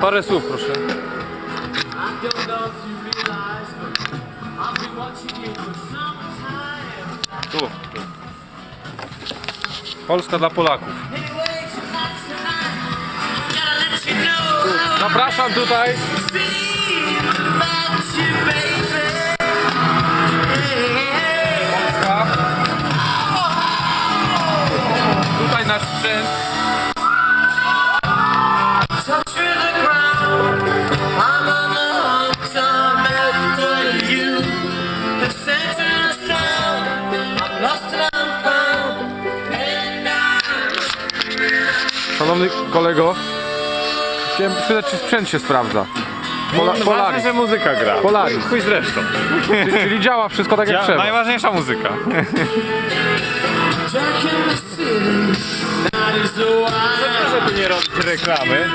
Parę słów proszę. Tu. Polska dla Polaków. Zapraszam tutaj. Polska. Tutaj nasz sprzęt. Szanowny kolego, chciałem spytać, czy sprzęt się sprawdza. Pola, Ważne, Polaris, że muzyka gra. Polaris. Chuj zresztą. czyli działa wszystko tak jak Ja, trzeba. najważniejsza muzyka. Żeby nie robić reklamy,